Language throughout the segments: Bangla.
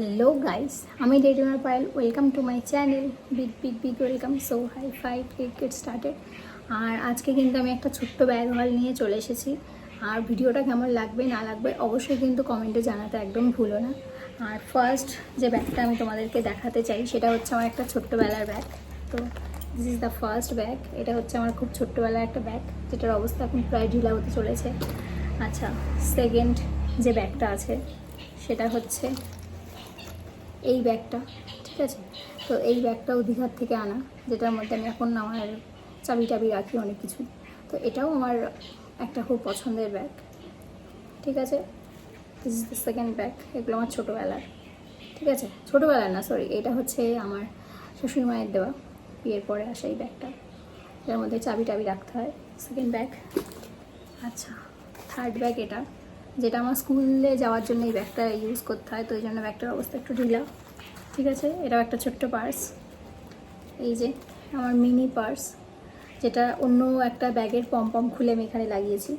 হ্যালো গাইস আমি রেডিমার Payel. Welcome to my channel big big big welcome so hi fi get started আর আজকে কিন্তু আমি একটা ছোট্ট ব্যাগ হল নিয়ে চলে এসেছি। আর ভিডিওটা কেমন লাগবে, না লাগবে, অবশ্যই কিন্তু কমেন্টে জানাতে একদম ভুলো না। আর ফার্স্ট যে ব্যাগটা আমি তোমাদেরকে দেখাতে চাই, সেটা হচ্ছে আমার একটা ছোট্টবেলার ব্যাগ। তো this is the first bag এটা হচ্ছে আমার খুব ছোট্টবেলার একটা ব্যাগ যেটার অবস্থা এখন প্রায় ঢিলা হতে চলেছে। আচ্ছা সেকেন্ড যে ব্যাগটা আছে, সেটা হচ্ছে এই ব্যাগটা, ঠিক আছে? তো এই ব্যাগটাও দীঘার থেকে আনা, যেটার মধ্যে আমি এখন আমার চাবি টাবি রাখি অনেক কিছু। তো এটাও আমার একটা খুব পছন্দের ব্যাগ, ঠিক আছে? This is the second bag এগুলো আমার ছোটোবেলার, ঠিক আছে? ছোটোবেলার না সরি এটা হচ্ছে আমার শ্বশুর মায়ের দেওয়া, বিয়ের পরে আসা এই ব্যাগটা। এটার মধ্যে চাবি টাবি রাখতে হয় সেকেন্ড ব্যাগ আচ্ছা থার্ড ব্যাগ এটা। যেটা আমার স্কুলে যাওয়ার জন্য এই ব্যাগটা ইউজ করতে হয়, তো এই জন্য ব্যাগটার অবস্থা একটু ঢিলা। ঠিক আছে? এটাও একটা ছোট্ট পার্স এই যে, আমার মিনি পার্স যেটা অন্য একটা ব্যাগের পম খুলে আমি এখানে লাগিয়েছি।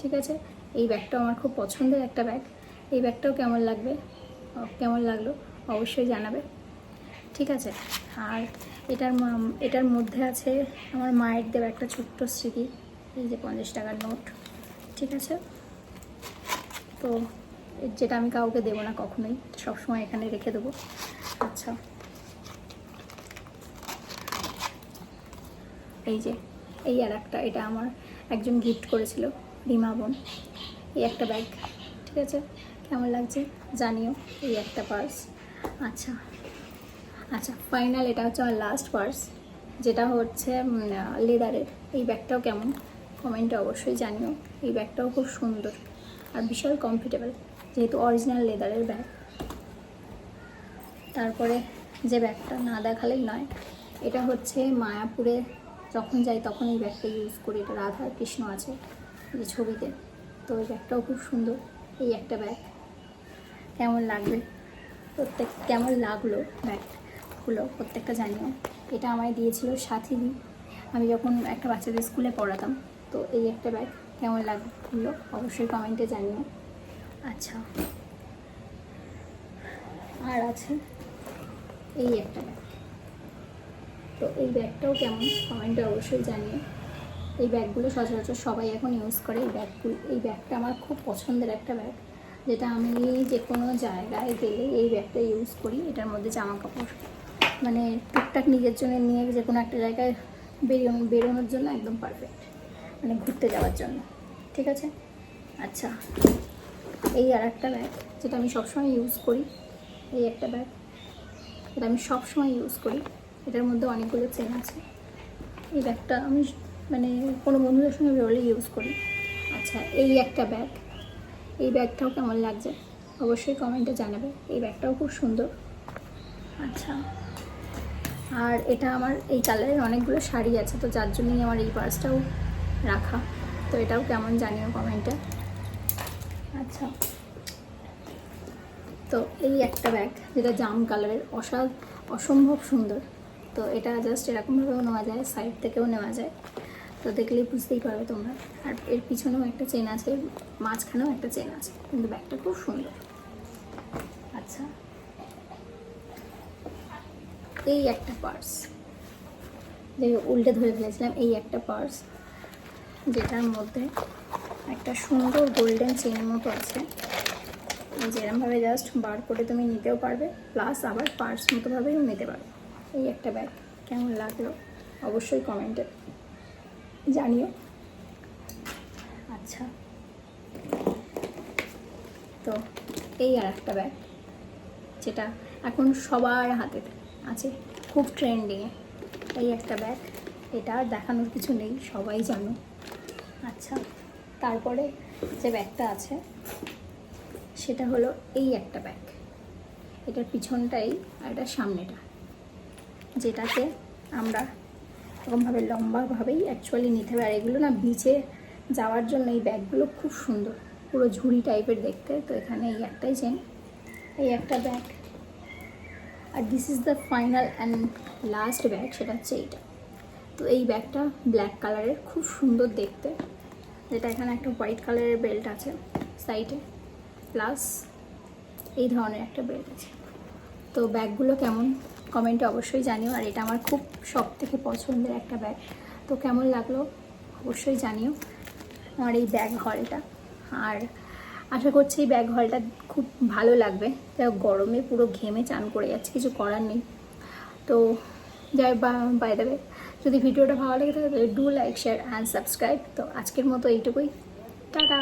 ঠিক আছে? এই ব্যাগটাও আমার খুব পছন্দের একটা ব্যাগ। এই ব্যাগটাও কেমন লাগবে? কেমন লাগল? অবশ্যই জানাবে। ঠিক আছে? আর এটার এটার মধ্যে আছে আমার মায়ের দেওয়া একটা ছোট্ট স্মৃতি। এই যে পঞ্চাশ টাকার নোট। ঠিক আছে? তো যেটা আমি কাউকে দেবো না কখনোই, সবসময় এখানে রেখে দেবো। আচ্ছা। এই যে, এই আর একটা, এটা আমার একজন গিফট করেছিল, রিমা বোন। এই একটা ব্যাগ ঠিক আছে? কেমন লাগছে জানিও, এই একটা পার্স আচ্ছা। আচ্ছা ফাইনাল এটা হচ্ছে আমার লাস্ট পার্স যেটা হচ্ছে লেদারের এই ব্যাগটাও কেমন? কমেন্টে অবশ্যই জানিও, এই ব্যাগটাও খুব সুন্দর। আর বিশাল কমফোর্টেবল যেহেতু অরিজিনাল লেদারের ব্যাগ তারপরে যে ব্যাগটা না দেখালেই নয়, এটা হচ্ছে মায়াপুরে যখন যাই তখন এই ব্যাগটা ইউজ করি। এটা রাধা কৃষ্ণ আছে যে ছবিতে। তো এই ব্যাগটাও খুব সুন্দর, এই একটা ব্যাগ কেমন লাগবে? প্রত্যেক, কেমন লাগল ব্যাগগুলো প্রত্যেকটা জানিও। এটা আমায় দিয়েছিল সাথী আমি যখন একটা বাচ্চাদের স্কুলে পড়াতাম, তো এই একটা ব্যাগ কেমন লাগল? অবশ্যই কমেন্টে জানিও। আচ্ছা। আর আছে? এই একটা ব্যাগ তো এই ব্যাগটাও কেমন? কমেন্টে অবশ্যই জানিও। এই ব্যাগগুলো সচরাচর সবাই এখন ইউজ করে। এই ব্যাগগুলো এই ব্যাগটা আমার খুব পছন্দের একটা ব্যাগ যেটা আমি যে কোনো জায়গায় গেলে এই ব্যাগটা ইউজ করি। এটার মধ্যে জামা কাপড় মানে টুকটাক নিজের জন্য নিয়ে যে কোনো একটা জায়গায় বেরোনো, বেরোনোর জন্য একদম পারফেক্ট মানে ঘুরতে যাওয়ার জন্য, ঠিক আছে? আচ্ছা এই আর একটা ব্যাগ যেটা আমি সবসময় ইউজ করি, এই একটা ব্যাগ এটা আমি সবসময় ইউজ করি, এটার মধ্যে অনেকগুলো চেন আছে। এই ব্যাগটা আমি মানে কোনো বন্ধুদের সঙ্গে বেরোলে ইউজ করি। আচ্ছা এই একটা ব্যাগ এই ব্যাগটাও কেমন লাগছে? অবশ্যই কমেন্টে জানাবে। এই ব্যাগটাও খুব সুন্দর। আচ্ছা আর এটা আমার এই কালারের অনেকগুলো শাড়ি আছে, তো যার জন্যই আমার এই পার্সটাও রাখা। তো এটাও কেমন জানিও কমেন্টে আচ্ছা। তো এই একটা ব্যাগ যেটা জাম কালারের অসা, অসম্ভব সুন্দর। তো এটা জাস্ট এরকমভাবেও নেওয়া যায় সাইড থেকেও নেওয়া যায়। তো দেখলেই বুঝতেই পারবে তোমরা। আর এর পিছনেও একটা চেন আছে, মাঝখানেও একটা চেন আছে, কিন্তু ব্যাগটা খুব সুন্দর। আচ্ছা। এই একটা পার্স যে উল্টে ধরে ফেলেছিলাম, এই একটা পার্স যেটার মধ্যে একটা সুন্দর গোল্ডেন চেন মতো আছে। যেরমভাবে জাস্ট বার করে তুমি নিতেও পারবে প্লাস আবার পার্স মতোভাবেও নিতে পারবে। এই একটা ব্যাগ কেমন লাগল অবশ্যই কমেন্টে জানিও। আচ্ছা। তো এই আর একটা ব্যাগ যেটা এখন সবার হাতে আছে, খুব ট্রেন্ডিংয়ে এই একটা ব্যাগ এটা আর দেখানোর কিছু নেই, সবাই জানো। আচ্ছা তারপরে যে ব্যাগটা আছে, সেটা হলো এই একটা ব্যাগ। এটার পিছনটাই আর এটার সামনেটা যেটাকে আমরা এরকমভাবে লম্বাভাবেই অ্যাকচুয়ালি নিতে হবে। আর এগুলো না বিচে যাওয়ার জন্য এই ব্যাগগুলো খুব সুন্দর, পুরো ঝুড়ি টাইপের দেখতে। তো এখানে এই একটাই চেন এই একটা bag. R this is the final and last bag সেটা হচ্ছে এইটা। তো এই ব্যাগটা ব্ল্যাক কালারের খুব সুন্দর দেখতে। যেটা এখানে একটা হোয়াইট কালারের বেল্ট আছে সাইডে প্লাস এই ধরনের একটা বেল্ট আছে। তো ব্যাগগুলো কেমন? কমেন্টে অবশ্যই জানিও। আর এটা আমার খুব সব থেকে পছন্দের একটা ব্যাগ তো কেমন লাগল? অবশ্যই জানিও আমার এই ব্যাগ হলটা আর আশা করছি এই ব্যাগ হলটা খুব ভালো লাগবে। হোক, গরমে পুরো ঘেমে চান করে যাচ্ছে কিছু করার নেই। তো যাই বাই দেবে যদি ভিডিওটা ভালো লেগে থাকে তাহলে do like share and subscribe তো আজকের মতো এইটুকুই। টাটা।